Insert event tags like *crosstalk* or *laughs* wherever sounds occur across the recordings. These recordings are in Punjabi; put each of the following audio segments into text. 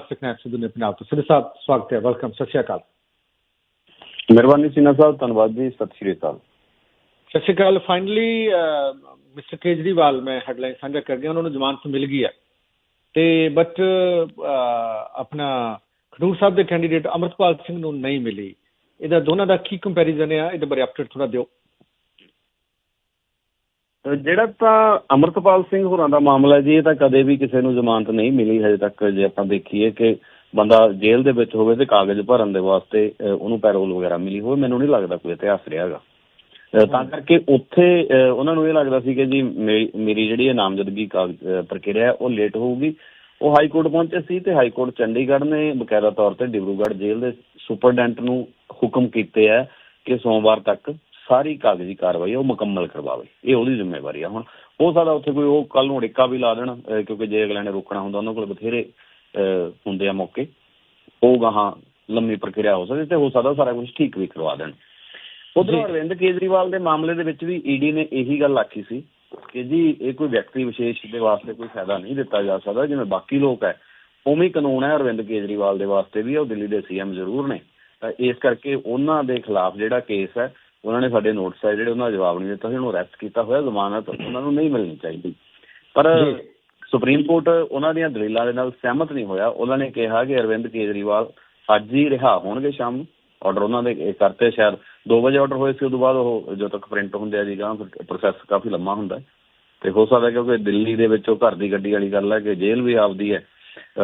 ਸਕਨੈਪ ਸਿੱਧੂ ਨੇ ਪੰਜਾਬ ਤੋਂ ਸਿਰ ਸਾਹਿਬ ਸਵਾਗਤ ਹੈ ਵੈਲਕਮ ਸਤਿ ਸ਼੍ਰੀ ਅਕਾਲ ਮਿਹਰਬਾਨੀ ਸਿਨਾ ਸਾਹਿਬ ਧੰਨਵਾਦ ਜੀ ਸਤਿ ਸ਼੍ਰੀ ਅਕਾਲ ਸਤਿ ਸ਼੍ਰੀ ਅਕਾਲ ਫਾਈਨਲੀ ਮਿਸਟਰ ਕੇਜਰੀਵਾਲ ਮੈਂ ਹੈਡਲਾਈਨ ਸਾਂਝਾ ਕਰ ਗਿਆ ਉਹਨਾਂ ਨੂੰ ਜ਼ਮਾਨਤ ਮਿਲ ਗਈ ਹੈ ਤੇ ਬਟ ਆਪਣਾ ਖਡੂਰ ਸਾਹਿਬ ਦੇ ਕੈਂਡੀਡੇਟ ਅਮਰਪਾਲ ਸਿੰਘ ਨੂੰ ਨਹੀਂ ਮਿਲੀ ਇਹਦਾ ਦੋਨਾਂ ਦਾ ਕੀ ਕੰਪੈਰੀਜ਼ਨ ਹੈ ਇਹਦੇ ਬਾਰੇ ਅਪਡੇਟ ਥੋੜਾ ਦਿਓ ਜਿਹੜਾ ਤਾਂ ਅਮਰਤਪਾਲ ਸਿੰਘ ਹੋਰਾਂ ਦਾ ਮਾਮਲਾ ਜੀ, ਇਹ ਤਾਂ ਕਦੇ ਵੀ ਕਿਸੇ ਨੂੰ ਜ਼ਮਾਨਤ ਨਹੀਂ ਮਿਲੀ ਹਜੇ ਤੱਕ, ਜੇ ਆਪਾਂ ਦੇਖੀਏ ਕਿ ਬੰਦਾ ਜੇਲ੍ਹ ਦੇ ਵਿੱਚ ਹੋਵੇ ਤੇ ਕਾਗਜ਼ ਭਰਨ ਦੇ ਵਾਸਤੇ ਉਹਨੂੰ ਪੈਰੋਲ ਵਗੈਰਾ ਮਿਲੀ ਹੋਵੇ, ਮੈਨੂੰ ਨਹੀਂ ਲੱਗਦਾ ਕੋਈ ਇਤਿਹਾਸ ਰਿਹਾਗਾ ਤਾਂ ਕਰਕੇ ਉੱਥੇ ਉਹਨਾਂ ਨੂੰ ਇਹ ਲੱਗਦਾ ਸੀ ਕਿ ਜੀ ਮੇਰੀ ਮੇਰੀ ਜਿਹੜੀ ਇਹ ਨਾਮਜ਼ਦਗੀ ਕਾਗਜ਼ ਪ੍ਰਕਿਰਿਆ ਉਹ ਲੇਟ ਹੋਊਗੀ। ਉਹ ਹਾਈ ਕੋਰਟ ਪਹੁੰਚੇ ਸੀ ਤੇ ਹਾਈ ਕੋਰਟ ਚੰਡੀਗੜ੍ਹ ਨੇ ਬਕਾਇਦਾ ਤੌਰ ਤੇ ਡਿਬਰੂਗੜ੍ਹ ਜੇਲ੍ਹ ਦੇ ਸੁਪਰਡੈਂਟ ਨੂੰ ਹੁਕਮ ਕੀਤੇ ਹੈ ਕਿ ਸੋਮਵਾਰ ਤੱਕ ਸਾਰੀ ਕਾਗਜ਼ੀ ਕਾਰਵਾਈ ਉਹ ਮੁਕੰਮਲ ਕਰਵਾਵੇ। ਇਹ ਉਹਦੀ ਜ਼ਿੰਮੇਵਾਰੀ ਆ ਹੁਣ। ਹੋ ਸਕਦਾ ਉੱਥੇ ਕੋਈ ਉਹ ਕੱਲ ਨੂੰ ਅੜਿੱਕਾ ਵੀ ਲਾ ਦੇਣ ਕਿਉਂਕਿ ਜੇ ਅਗਲੇ ਨੇ ਰੋਕਣਾ ਹੁੰਦਾ ਉਹਨਾਂ ਕੋਲ ਬਥੇਰੇ ਹੁੰਦੇ ਆ ਮੌਕੇ। ਉਹ ਗਾਹਾਂ ਲੰਮੀ ਪ੍ਰਕਿਰਿਆ ਹੋ ਸਕਦੀ ਤੇ ਹੋ ਸਕਦਾ ਸਾਰਾ ਕੁਝ ਠੀਕ ਵੀ ਕਰਵਾ ਦੇਣ। ਉਧਰ। ਅਰਵਿੰਦ ਕੇਜਰੀਵਾਲ ਦੇ ਮਾਮਲੇ ਦੇ ਵਿੱਚ ਵੀ ਈਡੀ ਨੇ ਇਹੀ ਗੱਲ ਆਖੀ ਸੀ ਕਿ ਜੀ ਇਹ ਕੋਈ ਵਿਅਕਤੀ ਵਿਸ਼ੇਸ਼ ਦੇ ਵਾਸਤੇ ਕੋਈ ਫਾਇਦਾ ਨਹੀਂ ਦਿੱਤਾ ਜਾ ਸਕਦਾ ਜਿਵੇਂ ਬਾਕੀ ਲੋਕ ਹੈ ਉਵੇਂ ਕਾਨੂੰਨ ਹੈ ਅਰਵਿੰਦ ਕੇਜਰੀਵਾਲ ਦੇ ਵਾਸਤੇ ਵੀ ਉਹ ਦਿੱਲੀ ਦੇ ਸੀਐਮ ਜ਼ਰੂਰ ਨੇ। ਤਾਂ ਇਸ ਕਰਕੇ ਉਹਨਾਂ ਦੇ ਖਿਲਾਫ ਜਿਹੜਾ ਕੇਸ ਹੈ ਉਹਨਾਂ ਨੇ ਸਾਡੇ ਨੋਟਿਸ ਹੈ ਜਿਹੜੇ ਉਹਨਾਂ ਦਾ ਜਵਾਬ ਨਹੀਂ ਦਿੱਤਾ ਸੀ ਉਹਨੂੰ ਅਰੈਸਟ ਕੀਤਾ ਹੋਇਆ ਜ਼ਮਾਨਤ ਉਹਨਾਂ ਨੂੰ ਨਹੀਂ ਮਿਲਣੀ ਚਾਹੀਦੀ। ਪਰ। ਸੁਪਰੀਮ ਕੋਰਟ ਉਹਨਾਂ ਦੀਆਂ ਦਲੀਲਾਂ ਦੇ ਨਾਲ ਸਹਿਮਤ ਨਹੀਂ ਹੋਇਆ। ਉਹਨਾਂ ਨੇ ਕਿਹਾ ਕਿ ਅਰਵਿੰਦ ਕੇਜਰੀਵਾਲ ਅੱਜ ਹੀ ਰਿਹਾ ਹੋਣਗੇ ਸ਼ਾਮ ਆਰਡਰ ਉਹਨਾਂ ਦੇ ਕਰਤੇ ਸ਼ਾਇਦ 2 ਵਜੇ ਆਰਡਰ ਹੋਏ ਸੀ ਉਦੋਂ ਬਾਅਦ ਉਹ ਜਦੋਂ ਤੱਕ ਪ੍ਰਿੰਟ ਹੁੰਦੇ ਆ ਜੀ ਗਾਂ ਪ੍ਰੋਸੈਸ ਕਾਫੀ ਲੰਮਾ ਹੁੰਦਾ ਹੈ। ਤੇ ਹੋ ਸਕਦਾ ਕਿਉਂਕਿ ਦਿੱਲੀ ਦੇ ਵਿੱਚ ਉਹ ਘਰ ਦੀ ਗੱਡੀ ਵਾਲੀ ਗੱਲ ਹੈ ਕਿ ਜੇਲ੍ਹ ਵੀ ਆਪਦੀ ਹੈ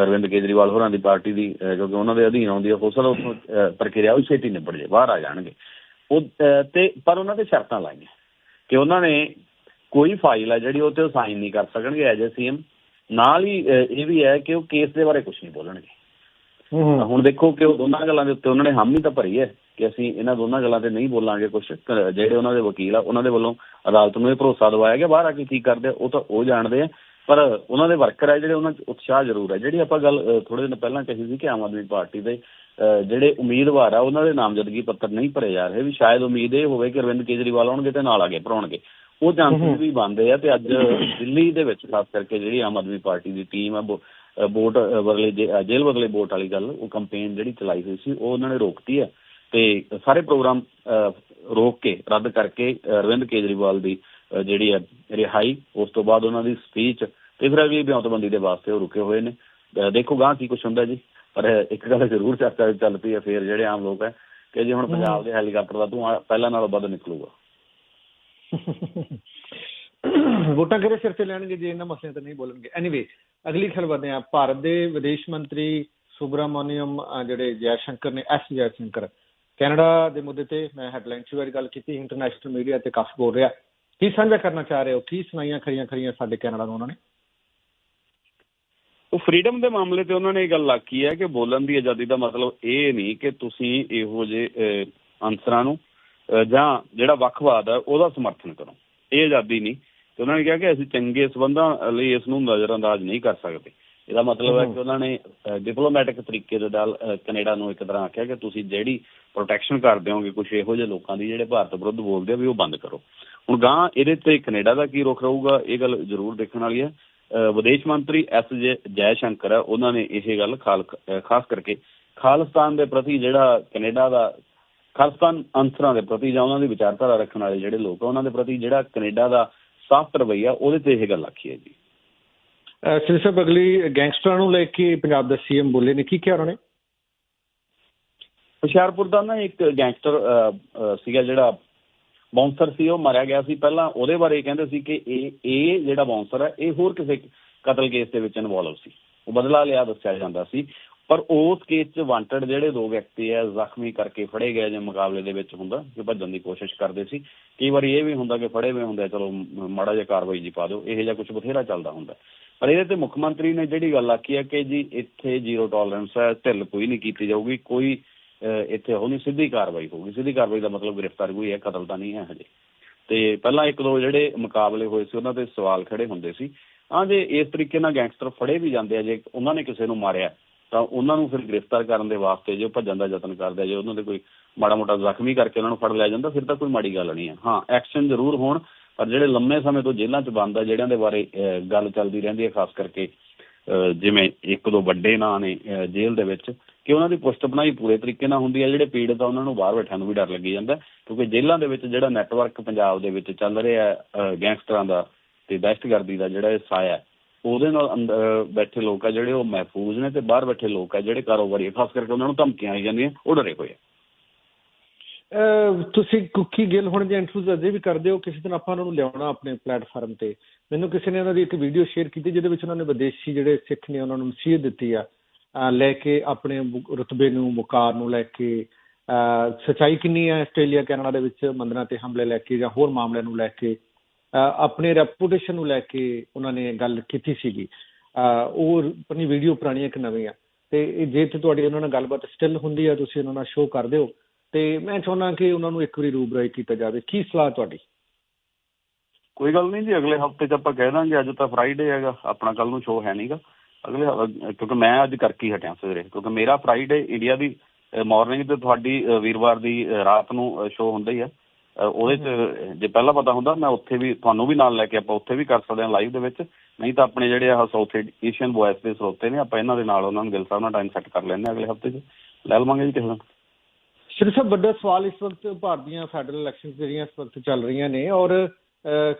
ਅਰਵਿੰਦ ਕੇਜਰੀਵਾਲ ਹੋਰਾਂ ਦੀ ਪਾਰਟੀ ਦੀ ਕਿਉਂਕਿ ਉਹਨਾਂ ਦੇ ਅਧੀਨ ਆਉਂਦੀ ਹੈ। ਹੋ ਸਕਦਾ ਉੱਥੋਂ ਪ੍ਰਕਿਰਿਆ ਵੀ ਛੇਤੀ ਨਿਬੜ ਜੇ ਬਾਹਰ ਆ ਜਾਣਗੇ। ਉਹ ਤੇ ਪਰ ਉਹਨਾਂ ਤੇ ਸ਼ਰਤਾਂ ਲਾਈਆਂ ਕਿ ਉਹਨਾਂ ਨੇ ਕੋਈ ਫਾਈਲ ਹੈ ਜਿਹੜੀ ਉਹ ਤੇ ਸਾਈਨ ਨਹੀਂ ਕਰ ਸਕਣਗੇ ਐਜ ਏ ਸੀਐਮ। ਨਾਲ ਹੀ ਇਹ ਵੀ ਹੈ ਕਿ ਉਹ ਕੇਸ ਦੇ ਬਾਰੇ ਕੁਝ ਨਹੀਂ ਬੋਲਣਗੇ। ਹੁਣ ਦੇਖੋ ਕਿ ਉਹ ਦੋਨਾਂ ਗੱਲਾਂ ਦੇ ਉੱਤੇ ਉਹਨਾਂ ਨੇ ਹਾਮੀ ਤਾਂ ਭਰੀ ਹੈ ਕਿ ਅਸੀਂ ਇਹਨਾਂ ਦੋਨਾਂ ਗੱਲਾਂ ਤੇ ਨਹੀਂ ਬੋਲਾਂਗੇ ਕੁਝ ਜਿਹੜੇ ਉਹਨਾਂ ਦੇ ਵਕੀਲ ਆ ਉਹਨਾਂ ਦੇ ਵੱਲੋਂ ਅਦਾਲਤ ਨੂੰ ਇਹ ਭਰੋਸਾ ਦਿਵਾਇਆ ਗਿਆ ਬਾਹਰ ਆ ਕੇ ਕੀ ਕਰਦੇ ਉਹ ਤਾਂ ਉਹ ਜਾਣਦੇ ਆ। ਪਰ ਉਹਨਾਂ ਦੇ ਵਰਕਰ ਆ ਜਿਹੜੇ ਉਹਨਾਂ 'ਚ ਉਤਸ਼ਾਹ ਜ਼ਰੂਰ ਹੈ। ਜਿਹੜੀ ਆਪਾਂ ਗੱਲ ਥੋੜੇ ਦਿਨ ਪਹਿਲਾਂ ਕਹੀ ਸੀ ਕਿ ਆਮ ਆਦਮੀ ਪਾਰਟੀ ਦੇ ਜਿਹੜੇ ਉਮੀਦਵਾਰ ਆ ਉਹਨਾਂ ਦੇ ਨਾਮਜ਼ਦਗੀ ਪੱਤਰ ਨਹੀਂ ਭਰੇ ਜਾ ਰਹੇ ਵੀ ਸ਼ਾਇਦ ਉਮੀਦ ਇਹ ਹੋਵੇ ਕਿ ਅਰਵਿੰਦ ਕੇਜਰੀਵਾਲ ਆਉਣਗੇ ਤੇ ਨਾਲ ਆਗੇ ਭਰਾਉਣਗੇ। ਉਹ ਚਾਂਸਸ ਵੀ ਬੰਦੇ ਆ ਤੇ ਅੱਜ ਦਿੱਲੀ ਦੇ ਵਿੱਚ ਖਾਸ ਕਰਕੇ ਜਿਹੜੀ ਆਮ ਆਦਮੀ ਪਾਰਟੀ ਦੀ ਟੀਮ ਆ ਵੋ- ਵੋਟ ਅਹ ਜੇਲ੍ਹ ਬਦਲੇ ਵੋਟ ਵਾਲੀ ਗੱਲ ਉਹ ਕੰਪੇਨ ਜਿਹੜੀ ਚਲਾਈ ਹੋਈ ਸੀ ਉਹ ਉਹਨਾਂ ਨੇ ਰੋਕਤੀ ਹੈ ਤੇ ਸਾਰੇ ਪ੍ਰੋਗਰਾਮ ਰੋਕ ਕੇ ਰੱਦ ਕਰਕੇ ਅਰਵਿੰਦ ਕੇਜਰੀਵਾਲ ਦੀ ਜਿਹੜੀ ਹੈ ਰਿਹਾਈ ਉਸ ਤੋਂ ਬਾਅਦ ਉਹਨਾਂ ਦੀ ਸਪੀਚ ਤੇ ਫਿਰ ਅਗਲੀ ਬਿਆਨਤਬੰਦੀ ਦੇ ਵਾਸਤੇ ਉਹ ਰੁਕੇ ਹੋਏ ਨੇ। ਦੇਖੋ ਗਾਂ ਕੀ ਕੁਝ ਹੁੰਦਾ ਜੀ। ਪਰ ਇੱਕ ਗੱਲ ਜ਼ਰੂਰ ਚਰਚਾ ਚੱਲ ਪਈ ਹੈ ਫਿਰ ਜਿਹੜੇ ਆਮ ਲੋਕ ਹੈ ਕਿ ਜੀ ਹੁਣ ਪੰਜਾਬ ਦੇ ਹੈਲੀਕਾਪਟਰ ਦਾ ਧੂੰਆਂ ਪਹਿਲਾਂ ਨਾਲੋਂ ਵੱਧ ਨਿਕਲੂਗਾ। *laughs* ਵੋਟਾਂ ਕਿਹੜੇ ਸਿਰ ਤੇ ਲੈਣਗੇ ਜੇ ਇਹਨਾਂ ਮਸਲਿਆਂ ਤੇ ਨਹੀਂ ਬੋਲਣਗੇ? ਐਨੀਵੇ ਅਗਲੀ ਖਬਰ ਵਧਦੇ ਹਾਂ। ਭਾਰਤ ਦੇ ਵਿਦੇਸ਼ ਮੰਤਰੀ ਸੁਬਰਾਮਨੀਅਮ ਜਿਹੜੇ ਜੈ ਸ਼ੰਕਰ ਨੇ ਐਸ ਜੈ ਸ਼ੰਕਰ ਕੈਨੇਡਾ ਦੇ ਮੁੱਦੇ ਤੇ ਮੈਂ ਹੈਡਲਾਈਨ 'ਚ ਵਾਰੀ ਗੱਲ ਕੀਤੀ ਇੰਟਰਨੈਸ਼ਨਲ ਮੀਡੀਆ ਤੇ ਕਾਫੀ ਬੋਲ ਰਿਹਾ। ਕੀ ਸਾਂਝਾ ਕਰਨਾ ਚਾਹ ਰਹੇ ਹੋ? ਕੀ ਸੁਣਾਈਆਂ ਖਰੀਆਂ ਖਰੀਆਂ ਸਾਡੇ ਕੈਨੇਡਾ ਨੂੰ ਉਹਨਾਂ ਨੇ? ਉਹ ਫਰੀडम ਦੇ ਮਾਮਲੇ ਤੇ ਉਹਨਾਂ ਨੇ ਇਹ ਗੱਲ ਆਖੀ ਹੈ ਕਿ ਬੋਲਣ ਦੀ ਆਜ਼ਾਦੀ ਦਾ ਮਤਲਬ ਇਹ ਨਹੀਂ ਕਿ ਤੁਸੀਂ ਇਹੋ ਜਿਹੇ ਅਨਸਰਾਂ ਨੂੰ ਜਾਂ ਜਿਹੜਾ ਵੱਖਵਾਦ ਹੈ ਉਹਦਾ ਸਮਰਥਨ ਕਰੋ। ਇਹ ਆਜ਼ਾਦੀ ਨਹੀਂ। ਤੇ ਉਹਨਾਂ ਨੇ ਕਿਹਾ ਕਿ ਅਸੀਂ ਚੰਗੇ ਸਬੰਧਾਂ ਲਈ ਇਸ ਨੂੰ ਨਜ਼ਰਅੰਦਾਜ਼ ਨਹੀਂ ਕਰ ਸਕਦੇ। ਇਹਦਾ ਮਤਲਬ ਹੈ ਕਿ ਉਹਨਾਂ ਨੇ ਡਿਪਲੋਮੈਟਿਕ ਤਰੀਕੇ ਦੇ ਨਾਲ ਕੈਨੇਡਾ ਨੂੰ ਇੱਕ ਤਰ੍ਹਾਂ ਆਖਿਆ ਕਿ ਤੁਸੀਂ ਜਿਹੜੀ ਪ੍ਰੋਟੈਕਸ਼ਨ ਕਰਦੇ ਹੋਗੇ ਕੁਝ ਇਹੋ ਜਿਹੇ ਲੋਕਾਂ ਦੀ ਜਿਹੜੇ ਭਾਰਤ ਵਿਰੁੱਧ ਬੋਲਦੇ ਆ ਵੀ ਉਹ ਬੰਦ ਕਰੋ। ਹੁਣ ਗਾਂ ਇਹਦੇ ਤੇ ਕੈਨੇਡਾ ਦਾ ਕੀ ਰੁਖ ਰਹੂਗਾ ਇਹ ਗੱਲ ਜ਼ਰੂਰ ਦੇਖਣ ਵਾਲੀ ਹੈ। ਵਿਦੇਸ਼ ਮੰਤਰੀ ਐਸ ਜੈ ਸ਼ੰਕਰ ਹੈ ਉਹਨਾਂ ਨੇ ਇਹ ਗੱਲ ਖਾਸ ਕਰਕੇ ਖਾਲਿਸਤਾਨ ਦੇ ਪ੍ਰਤੀ ਜਿਹੜਾ ਕੈਨੇਡਾ ਦਾ ਖਾਲਿਸਤਾਨ ਅੰਸਰਾਂ ਦੇ ਪ੍ਰਤੀ ਜਾਂ ਉਹਨਾਂ ਦੀ ਵਿਚਾਰਧਾਰਾ ਰੱਖਣ ਵਾਲੇ ਜਿਹੜੇ ਲੋਕ ਆ ਉਹਨਾਂ ਦੇ ਪ੍ਰਤੀ ਜਿਹੜਾ ਕੈਨੇਡਾ ਦਾ ਸਾਫ਼ ਰਵੱਈਆ ਉਹਦੇ ਤੇ ਇਹ ਗੱਲ ਆਖੀ ਹੈ ਜੀ। ਸ੍ਰੀ ਸਾਹਿਬ ਅਗਲੀ ਗੈਂਗਸਟਰਾਂ ਨੂੰ ਲੈ ਕੇ ਪੰਜਾਬ ਦਾ ਸੀਐਮ ਬੋਲੇ ਨੇ ਕੀ ਕਿਹਾ ਉਹਨਾਂ ਨੇ? ਹੁਸ਼ਿਆਰਪੁਰ ਦਾ ਨਾ ਇੱਕ ਗੈਂਗਸਟਰ ਸੀਗਾ ਜਿਹੜਾ ਬਾਉਂਸਰ ਸੀ, ਉਹ ਮਾਰਿਆ ਗਿਆ ਸੀ ਪਹਿਲਾਂ। ਉਹਦੇ ਬਾਰੇ ਕਹਿੰਦੇ ਸੀ ਕਿ ਇਹ ਇਹ ਜਿਹੜਾ ਬਾਉਂਸਰ ਹੈ, ਇਹ ਹੋਰ ਕਿਸੇ ਕਤਲ ਕੇਸ ਦੇ ਵਿੱਚ ਇਨਵੋਲਵ ਸੀ। ਉਹ ਬਦਲਾ ਲਿਆ, ਦੱਸਿਆ ਜਾਂਦਾ ਸੀ। ਪਰ ਉਸ ਕੇਸ 'ਚ ਵਾਂਟਡ ਜਿਹੜੇ ਦੋ ਵਿਅਕਤੀ ਹੈ, ਜ਼ਖਮੀ ਕਰਕੇ ਫੜੇ ਗਏ ਜੇ ਮੁਕਾਬਲੇ ਦੇ ਵਿੱਚ ਹੁੰਦਾ ਕਿ ਭੱਜਣ ਦੀ ਕੋਸ਼ਿਸ਼ ਕਰਦੇ ਸੀ। ਕਈ ਵਾਰੀ ਇਹ ਵੀ ਹੁੰਦਾ ਕਿ ਫੜੇ ਹੋਏ ਹੁੰਦੇ ਚਲੋ ਮਾੜਾ ਜਿਹਾ ਕਾਰਵਾਈ ਜੀ ਪਾ ਦਿਓ, ਇਹੋ ਜਿਹਾ ਕੁਝ ਬਥੇਰਾ ਚੱਲਦਾ ਹੁੰਦਾ। ਪਰ ਇਹਦੇ ਤੇ ਮੁੱਖ ਮੰਤਰੀ ਨੇ ਜਿਹੜੀ ਗੱਲ ਆਖੀ ਹੈ ਕਿ ਜੀ, ਇੱਥੇ ਜ਼ੀਰੋ ਟੋਲਰੈਂਸ ਹੈ, ਢਿੱਲ ਕੋਈ ਨਹੀਂ ਕੀਤੀ ਜਾਊਗੀ, ਕੋਈ ਇੱਥੇ ਉਹ ਸਿੱਧੀ ਕਾਰਵਾਈ ਹੋਊਗੀ। ਸਿੱਧੀ ਕਾਰਵਾਈ ਦਾ ਮਤਲਬ ਗ੍ਰਿਫਤਾਰ ਕੋਈ ਹੈ ਕਤਲ ਤਾਂ ਨਹੀਂ ਹੈ ਹਜੇ। ਤੇ ਪਹਿਲਾਂ ਇੱਕ ਦੋ ਜਿਹੜੇ ਮੁਕਾਬਲੇ ਹੋਏ ਸੀ ਉਹਨਾਂ ਤੇ ਸਵਾਲ ਖੜੇ ਹੁੰਦੇ ਸੀ। ਹਾਂ ਜੇ ਇਸ ਤਰੀਕੇ ਨਾਲ ਗੈਂਗਸਟਰ ਫੜੇ ਵੀ ਜਾਂਦੇ ਆ ਜੇ ਉਹਨਾਂ ਨੇ ਕਿਸੇ ਨੂੰ ਮਾਰਿਆ ਤਾਂ ਉਹਨਾਂ ਨੂੰ ਫਿਰ ਗ੍ਰਿਫਤਾਰ ਕਰਨ ਦੇ ਵਾਸਤੇ ਜੇ ਭੱਜਣ ਦਾ ਯਤਨ ਕਰਦੇ ਜੇ ਉਹਨਾਂ ਦੇ ਕੋਈ ਮਾੜਾ ਮੋਟਾ ਜ਼ਖਮੀ ਕਰਕੇ ਉਹਨਾਂ ਨੂੰ ਫੜ ਲਿਆ ਜਾਂਦਾ ਫਿਰ ਤਾਂ ਕੋਈ ਮਾੜੀ ਗੱਲ ਨਹੀਂ ਹੈ। ਹਾਂ ਐਕਸ਼ਨ ਜ਼ਰੂਰ ਹੋਣ ਪਰ ਜਿਹੜੇ ਲੰਮੇ ਸਮੇਂ ਤੋਂ ਜੇਲ੍ਹਾਂ 'ਚ ਬੰਦ ਆ ਜਿਹੜਿਆਂ ਦੇ ਬਾਰੇ ਗੱਲ ਚੱਲਦੀ ਰਹਿੰਦੀ ਹੈ ਖਾਸ ਕਰਕੇ ਜਿਵੇਂ ਇੱਕ ਦੋ ਵੱਡੇ ਨਾਂ ਨੇ ਅਹ, ਜੇਲ੍ਹ ਦੇ ਵਿੱਚ ਕਿ ਉਹਨਾਂ ਦੀ ਪੁਸ਼ਤ ਬਣਾਈ ਪੂਰੇ ਤਰੀਕੇ ਨਾਲ ਹੁੰਦੀ ਹੈ ਜਿਹੜੇ ਪੀੜਤ ਆ ਉਹਨਾਂ ਨੂੰ ਬਾਹਰ ਬੈਠਿਆਂ ਨੂੰ ਵੀ ਡਰ ਲੱਗੀ ਜਾਂਦਾ ਕਿਉਂਕਿ ਜੇਲ੍ਹਾਂ ਦੇ ਵਿੱਚ ਜਿਹੜਾ ਨੈਟਵਰਕ ਪੰਜਾਬ ਦੇ ਵਿੱਚ ਚੱਲ ਰਿਹਾ ਗੈਂਗਸਟਰਾਂ ਦਾ ਤੇ ਦਹਿਸ਼ਤਗਰਦੀ ਦਾ ਜਿਹੜਾ ਇਹ ਸਾਇਆ ਉਹਦੇ ਨਾਲ ਅੰਦਰ ਬੈਠੇ ਲੋਕ ਆ ਜਿਹੜੇ ਉਹ ਮਹਿਫੂਜ਼ ਨੇ ਤੇ ਬਾਹਰ ਬੈਠੇ ਲੋਕ ਆ ਜਿਹੜੇ ਕਾਰੋਬਾਰੀ ਆ, ਖਾਸ ਕਰਕੇ ਉਹਨਾਂ ਨੂੰ ਧਮਕੀਆਂ ਆਈ ਜਾਂਦੀਆਂ ਉਹ ਡਰੇ ਹੋਏ ਆ। ਤੁਸੀਂ ਕੁੱਕੀ ਗਿੱਲ ਹੁਣ ਦੇ ਇੰਟਰਵਿਊਜ਼ ਅਜੇ ਵੀ ਕਰਦੇ ਹੋ? ਕਿਸੇ ਦਿਨ ਆਪਾਂ ਉਹਨਾਂ ਨੂੰ ਲਿਆਉਣਾ ਆਪਣੇ ਪਲੇਟਫਾਰਮ ਤੇ? ਮੈਨੂੰ ਕਿਸੇ ਨੇ ਉਹਨਾਂ ਦੀ ਇੱਕ ਵੀਡੀਓ ਸ਼ੇਅਰ ਕੀਤੀ ਜਿਹਦੇ ਵਿੱਚ ਉਹਨਾਂ ਨੇ ਵਿਦੇਸ਼ੀ ਜਿਹੜੇ ਸਿੱਖ ਨੇ ਉਹਨਾਂ ਨੂੰ ਨਸੀਹਤ ਦਿੱਤੀ ਆ। ਲੈ ਕੇ ਆਪਣੇ ਮੁ- ਨੂੰ, ਮੁਕਾਰ ਨੂੰ ਲੈ ਕੇ ਸਚਾਈ ਕਿੰਨੀ ਹੈ ਆਸਟ੍ਰੇਲੀਆ, ਕੈਨੇਡਾ ਦੇ ਵਿੱਚ ਮੰਦਰਾਂ ਤੇ ਹਮਲੇ ਲੈ ਕੇ ਜਾਂ ਹੋਰ ਮਾਮਲਿਆਂ ਨੂੰ ਲੈ ਕੇ ਆਪਣੇ ਰੈਪੂਟੇਸ਼ਨ ਨੂੰ ਲੈ ਕੇ ਉਹਨਾਂ ਨੇ ਗੱਲ ਕੀਤੀ ਸੀਗੀ। ਉਹ ਆਪਣੀ ਵੀਡੀਓ ਪੁਰਾਣੀ ਇੱਕ ਨਵੀਂ ਆ। ਤੇ ਜੇ ਤੇ ਤੁਹਾਡੀ ਉਹਨਾਂ ਨਾਲ ਗੱਲਬਾਤ ਸਟਿਲ ਹੁੰਦੀ ਆ, ਤੁਸੀਂ ਉਹਨਾਂ ਨਾਲ ਸ਼ੋਅ ਕਰਦੇ ਹੋ ਤੇ ਮੈਂ ਚਾਹੁੰਦਾ ਕਿ ਉਹਨਾਂ ਨੂੰ ਇੱਕ ਵਾਰੀ ਰੂਬਰਾਈ ਕੀਤਾ ਜਾਵੇ। ਕੀ ਸਲਾਹ ਤੁਹਾਡੀ? ਕੋਈ ਗੱਲ ਨਹੀਂ ਜੀ, ਅਗਲੇ ਹਫ਼ਤੇ 'ਚ ਆਪਾਂ ਕਹਿ ਦਾਂਗੇ, ਅੱਜ ਤਾਂ ਫਰਾਈਡੇ ਹੈਗਾ, ਆਪਣਾ ਕੱਲ ਨੂੰ ਸ਼ੋਅ ਹੈ ਨਹੀਂਗਾ ਅਗਲੇ ਕਿਉਂਕਿ ਮੈਂ ਅੱਜ ਕਰਕੇ ਹੀ ਹਟਿਆ ਸਵੇਰੇ। ਕਿਉਂਕਿ ਮੇਰਾ ਫਰਾਈਡੇ ਇੰਡੀਆ ਦੀ ਮਾਰਨਿੰਗ ਤੇ ਤੁਹਾਡੀ ਵੀਰਵਾਰ ਦੀ ਰਾਤ ਨੂੰ ਸ਼ੋਅ ਹੁੰਦਾ ਹੀ ਆ। ਉਹਦੇ 'ਚ ਜੇ ਪਹਿਲਾਂ ਪਤਾ ਹੁੰਦਾ, ਮੈਂ ਉੱਥੇ ਵੀ ਤੁਹਾਨੂੰ ਵੀ ਨਾਲ ਲੈ ਕੇ ਆਪਾਂ ਉੱਥੇ ਵੀ ਕਰ ਸਕਦੇ ਹਾਂ ਲਾਈਵ ਦੇ ਵਿੱਚ। ਨਹੀਂ ਤਾਂ ਆਪਣੇ ਜਿਹੜੇ ਆ ਸਾਊਥ ਏਸ਼ੀਅਨ ਵੌਇਸ ਦੇ ਸਰੋਤੇ ਨੇ, ਆਪਾਂ ਇਹਨਾਂ ਦੇ ਨਾਲ ਉਹਨਾਂ ਨੂੰ ਗਿਲ ਸਾਹਿਬ ਨਾਲ ਟਾਈਮ ਸੈੱਟ ਕਰ ਲੈਂਦੇ ਅਗਲੇ ਹਫ਼ਤੇ 'ਚ। ਲੈ ਲਵਾਂਗੇ ਜੀ ਕਿਸੇ ਦਿਨ। ਸ਼੍ਰੀ ਸਾਹਿਬ, ਵੱਡਾ ਸਵਾਲ ਇਸ ਵਕਤ ਭਾਰਤ ਦੀਆਂ ਫੈਡਰਲ ਇਲੈਕਸ਼ਨਸ ਜਿਹੜੀਆਂ ਇਸ ਵਕਤ ਚੱਲ ਰਹੀਆਂ ਨੇ ਔਰ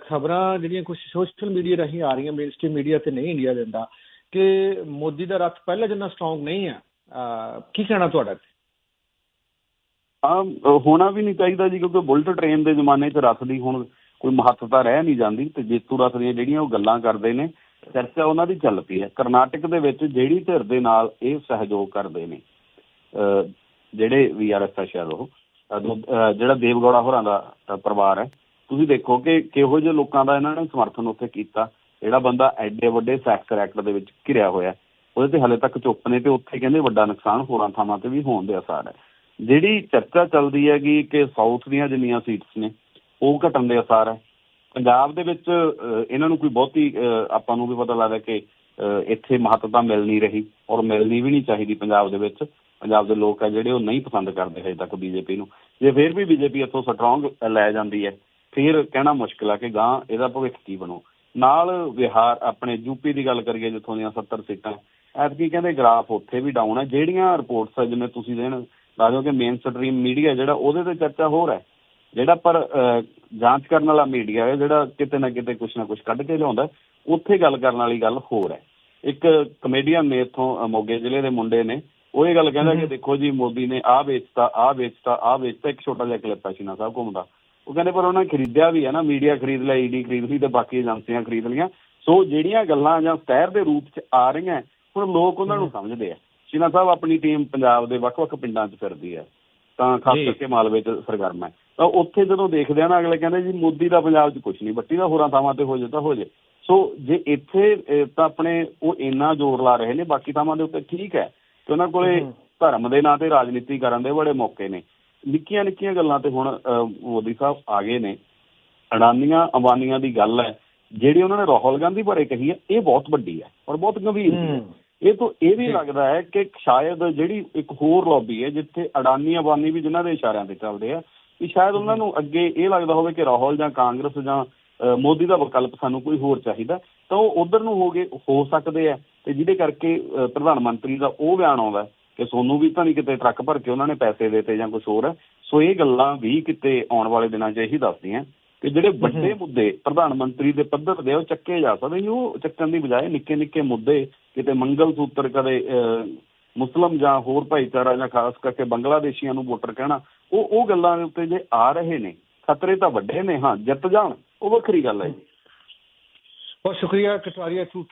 ਖਬਰਾਂ ਜਿਹੜੀਆਂ ਕੁਝ ਸੋਸ਼ਲ ਮੀਡੀਆ ਰਾਹੀਂ ਆ ਰਹੀਆਂ ਮੇਨਸਟ੍ਰੀਮ ਮੀਡੀਆ ਤੇ ਨਹੀਂ ਇੰਡੀਆ ਦਿੰਦਾ। ਕਿ ਮੋਦੀ ਦਾ ਰੱਥ ਪਹਿਲਾਂ ਜਿੰਨਾ ਸਟਰੋਂਗ ਨਹੀਂ ਆ ਕੀ ਕਹਿਣਾ ਤੁਹਾਡਾ ਹਾਂ, ਹੋਣਾ ਵੀ ਨਹੀਂ ਚਾਹੀਦਾ ਜੀ, ਕਿਉਂਕਿ ਬੁਲਟ ਟ੍ਰੇਨ ਦੇ ਜ਼ਮਾਨੇ 'ਚ ਰੱਥ ਦੀ ਹੁਣ ਕੋਈ ਮਹੱਤਤਾ ਰਹਿ ਨਹੀਂ ਜਾਂਦੀ ਤੇ ਜੇਤੂ ਰੱਥ ਦੀਆਂ ਜਿਹੜੀਆਂ ਉਹ ਗੱਲਾਂ ਕਰਦੇ ਨੇ, ਚਰਚਾ ਉਹਨਾਂ ਦੀ ਚੱਲ ਪਈ ਹੈ। ਕਰਨਾਟਕ ਦੇ ਵਿੱਚ ਜਿਹੜੀ ਧਿਰ ਦੇ ਨਾਲ ਇਹ ਸਹਿਯੋਗ ਕਰਦੇ ਨੇ ਜਿਹੜੇ ਵੀਆਰਐਸ ਆ ਸ਼ਾਇਦ ਉਹ, ਅਹ ਦੋ- ਅਹ ਜਿਹੜਾ ਦੇਵਗੌੜਾ ਹੋਰਾਂ ਦਾ ਪਰਿਵਾਰ ਹੈ, ਤੁਸੀਂ ਦੇਖੋ ਕਿ ਕਿਹੋ ਜਿਹੇ ਲੋਕਾਂ ਦਾ ਇਹਨਾਂ ਨੇ ਸਮਰਥਨ ਉੱਥੇ ਕੀਤਾ। ਜਿਹੜਾ ਬੰਦਾ ਐਡੇ ਵੱਡੇ ਸੈਕਟਰ ਐਕਟ ਦੇ ਵਿੱਚ ਘਿਰਿਆ ਹੋਇਆ ਉਹਦੇ ਤੇ ਹਲੇ ਤੱਕ ਚੁੱਪ ਨੇ ਤੇ ਉੱਥੇ ਕਹਿੰਦੇ ਵੱਡਾ ਨੁਕਸਾਨ ਹੋਰਾਂ ਥਾਵਾਂ ਤੇ ਵੀ ਹੋਣ ਦੇ ਅਸਾਰ ਹੈ। ਜਿਹੜੀ ਚਰਚਾ ਚੱਲਦੀ ਹੈਗੀ ਕਿ ਸਾਊਥ ਦੀਆਂ ਜਿੰਨੀਆਂ ਸੀਟਸ ਨੇ, ਉਹ ਘਟਣ ਦੇ ਅਸਾਰ ਹੈ। ਪੰਜਾਬ ਦੇ ਵਿੱਚ ਇਹਨਾਂ ਨੂੰ ਕੋਈ ਬਹੁਤੀ ਆਪਾਂ ਨੂੰ ਵੀ ਪਤਾ ਲੱਗਦਾ ਕਿ ਇੱਥੇ ਮਹੱਤਤਾ ਮਿਲ ਨਹੀਂ ਰਹੀ ਔਰ ਮਿਲਣੀ ਵੀ ਨਹੀਂ ਚਾਹੀਦੀ ਪੰਜਾਬ ਦੇ ਵਿੱਚ। ਪੰਜਾਬ ਦੇ ਲੋਕ ਆ ਜਿਹੜੇ, ਉਹ ਨਹੀਂ ਪਸੰਦ ਕਰਦੇ ਹਜੇ ਤੱਕ ਬੀਜੇਪੀ ਨੂੰ। ਜੇ ਫਿਰ ਵੀ ਬੀਜੇਪੀ ਇੱਥੋਂ ਸਟਰੋਂਗ ਲੈ ਜਾਂਦੀ ਹੈ, ਫਿਰ ਕਹਿਣਾ ਮੁਸ਼ਕਿਲ ਆ ਕਿ ਗਾਂ ਇਹਦਾ ਭਵਿੱਖ ਕੀ ਬਣੂ। ਨਾਲ ਬਿਹਾਰ ਆਪਣੇ ਯੂਪੀ ਦੀ ਗੱਲ ਕਰੀਏ ਜਿੱਥੋਂ ਦੀਆਂ 70 ਸੀਟਾਂ ਐਤਕੀ ਕਹਿੰਦੇ ਗ੍ਰਾਫ ਉੱਥੇ ਵੀ ਡਾਊਨ ਹੈ ਜਿਹੜੀਆਂ ਰਿਪੋਰਟਸ ਜਿਵੇਂ ਤੁਸੀਂ ਦੇਣ ਦੱਸੋ ਕਿ ਮੇਨ ਸਟਰੀਮ ਮੀਡੀਆ ਜਿਹੜਾ ਉਹਦੇ ਤੇ ਚਰਚਾ ਹੋਰ ਹੈ। ਜਿਹੜਾ ਪਰ ਜਾਂਚ ਕਰਨ ਵਾਲਾ ਮੀਡੀਆ ਹੈ ਜਿਹੜਾ ਕਿਤੇ ਨਾ ਕਿਤੇ ਕੁਛ ਨਾ ਕੁਛ ਕੱਢ ਕੇ ਲਿਆਉਂਦਾ ਉੱਥੇ ਗੱਲ ਕਰਨ ਵਾਲੀ ਗੱਲ ਹੋਰ ਹੈ। ਇੱਕ ਕਮੇਡੀਅਨ ਨੇ ਇੱਥੋਂ ਮੋਗੇ ਜ਼ਿਲ੍ਹੇ ਦੇ ਮੁੰਡੇ ਨੇ ਉਹ ਇਹ ਗੱਲ ਕਹਿੰਦਾ ਕਿ ਦੇਖੋ ਜੀ ਮੋਦੀ ਨੇ ਆਹ ਵੇਚਤਾ ਆਹ ਵੇਚਤਾ ਆਹ ਵੇਚਤਾ ਇੱਕ ਛੋਟਾ ਜਿਹਾ ਕਲਿੱਪ ਹੈ ਸ਼ੀਨਾ ਸਾਹਿਬ ਘੁੰਮਦਾ। ਉਹ ਕਹਿੰਦੇ ਪਰ ਉਹਨਾਂ ਨੇ ਖਰੀਦਿਆ ਵੀ ਹੈ ਨਾ ਮੀਡੀਆ ਖਰੀਦ ਲਿਆ ਈਡੀ ਖਰੀਦ ਲਈ ਤੇ ਬਾਕੀ ਏਜੰਸੀਆਂ ਖਰੀਦ ਲਈਆਂ। ਸੋ ਜਿਹੜੀਆਂ ਗੱਲਾਂ ਜਾਂ ਸਟੈਰ ਦੇ ਰੂਪ 'ਚ ਆ ਰਹੀਆਂ ਹੁਣ ਲੋਕ ਉਹਨਾਂ ਨੂੰ ਸਮਝਦੇ ਆ। ਸ਼ੀਨਾ ਸਾਹਿਬ ਆਪਣੀ ਟੀਮ ਪੰਜਾਬ ਦੇ ਵੱਖ-ਵੱਖ ਪਿੰਡਾਂ 'ਚ ਫਿਰਦੀ ਹੈ। ਤਾਂ ਖਾਸ। ਕਰਕੇ ਮਾਲਵੇ 'ਚ ਸਰਗਰਮ ਹੈ। ਤਾਂ ਉੱਥੇ ਜਦੋਂ ਦੇਖਦੇ ਆ ਨਾ ਅਗਲੇ ਕਹਿੰਦੇ ਜੀ ਮੋਦੀ ਦਾ ਪੰਜਾਬ 'ਚ ਕੁਝ ਨਹੀਂ ਬੱਟੀ ਦਾ ਹੋਰਾਂ ਥਾਵਾਂ ਤੇ ਹੋ ਜੇ ਤਾਂ ਹੋ ਜੇ। ਸੋ ਜੇ ਇੱਥੇ ਤਾਂ ਆਪਣੇ ਉਹ ਇੰਨਾ ਜ਼ੋਰ ਲਾ ਰਹੇ ਨੇ ਬਾਕੀ ਥਾਵਾਂ ਦੇ ਉੱਤੇ ਠੀਕ ਹੈ। ਤੇ ਉਹਨਾਂ ਕੋਲੇ। ਧਰਮ ਦੇ ਨਾਂ ਤੇ ਰਾਜਨੀਤੀ ਕਰਨ ਦੇ ਬੜੇ ਮੌਕੇ ਨੇ। ਨਿੱਕੀਆਂ ਨਿੱਕੀਆਂ ਗੱਲਾਂ ਤੇ ਹੁਣ ਮੋਦੀ ਸਾਹਿਬ ਆ ਗਏ ਨੇ ਅਡਾਨੀਆਂ ਅੰਬਾਨੀਆਂ ਦੀ ਗੱਲ ਹੈ ਜਿਹੜੀ ਉਹਨਾਂ ਨੇ ਰਾਹੁਲ ਗਾਂਧੀ ਬਾਰੇ ਕਹੀ ਹੈ ਇਹ ਬਹੁਤ ਵੱਡੀ ਹੈ ਔਰ ਬਹੁਤ ਗੰਭੀਰ ਹੈ। ਇਹ ਤੋਂ ਇਹ ਵੀ। ਲੱਗਦਾ ਹੈ ਕਿ ਸ਼ਾਇਦ ਜਿਹੜੀ ਇੱਕ ਹੋਰ ਲੌਬੀ ਹੈ ਜਿੱਥੇ ਅਡਾਨੀ ਅਬਾਨੀ ਵੀ ਜਿਨ੍ਹਾਂ ਦੇ ਇਸ਼ਾਰਿਆਂ ਤੇ ਚੱਲਦੇ ਆ ਕਿ ਸ਼ਾਇਦ ਉਹਨਾਂ ਨੂੰ ਅੱਗੇ ਇਹ ਲੱਗਦਾ ਹੋਵੇ ਕਿ ਰਾਹੁਲ ਜਾਂ ਕਾਂਗਰਸ ਜਾਂ ਮੋਦੀ ਦਾ ਵਿਕਲਪ ਸਾਨੂੰ ਕੋਈ ਹੋਰ ਚਾਹੀਦਾ ਤਾਂ ਉਹ ਉਧਰ ਨੂੰ ਹੋ ਗਏ ਹੋ ਸਕਦੇ ਆ ਤੇ ਜਿਹਦੇ ਕਰਕੇ ਪ੍ਰਧਾਨ ਮੰਤਰੀ ਦਾ ਉਹ ਬਿਆਨ ਆਉਂਦਾ ਕਿ ਸੋਨੂੰ ਵੀ ਤਾਂ ਨਹੀਂ ਕਿਤੇ ਟਰੱਕ ਭਰ ਕੇ ਉਹਨਾਂ ਨੇ ਪੈਸੇ ਦੇਤੇ ਜਾਂ ਕੁਝ ਹੋਰ। ਸੋ ਇਹ ਗੱਲਾਂ ਵੀ ਕਿਤੇ ਆਉਣ ਵਾਲੇ ਦਿਨਾਂ 'ਚ ਇਹੀ ਦੱਸਦੀਆਂ ਕਿ ਜਿਹੜੇ ਵੱਡੇ ਮੁੱਦੇ ਪ੍ਰਧਾਨ ਮੰਤਰੀ ਦੇ ਪੱਧਰ ਦੇ ਉਹ ਚੱਕੇ ਜਾ ਸਕਦੇ ਉਹ ਚੱਕਣ ਦੀ ਬਜਾਏ ਨਿੱਕੇ ਨਿੱਕੇ ਮੁੱਦੇ ਕਿਤੇ ਮੰਗਲ ਸੂਤਰ ਕਦੇ ਮੁਸਲਮ ਜਾਂ ਹੋਰ ਭਾਈਚਾਰਾ ਜਾਂ ਖਾਸ ਕਰਕੇ ਬੰਗਲਾਦੇਸ਼ੀਆਂ ਨੂੰ ਵੋਟਰ ਕਹਿਣਾ ਉਹ ਉਹ ਗੱਲਾਂ ਦੇ ਉੱਤੇ ਜੇ ਆ ਰਹੇ ਨੇ ਖਤਰੇ ਤਾਂ ਵੱਡੇ ਨੇ ਹਾਂ ਜਿੱਤ ਜਾਣ ਉਹ ਵੱਖਰੀ ਗੱਲ ਹੈ ਜੀ। ਬਹੁਤ ਸ਼ੁਕਰੀਆ ਕਟਾਰੀਆ ਟੂ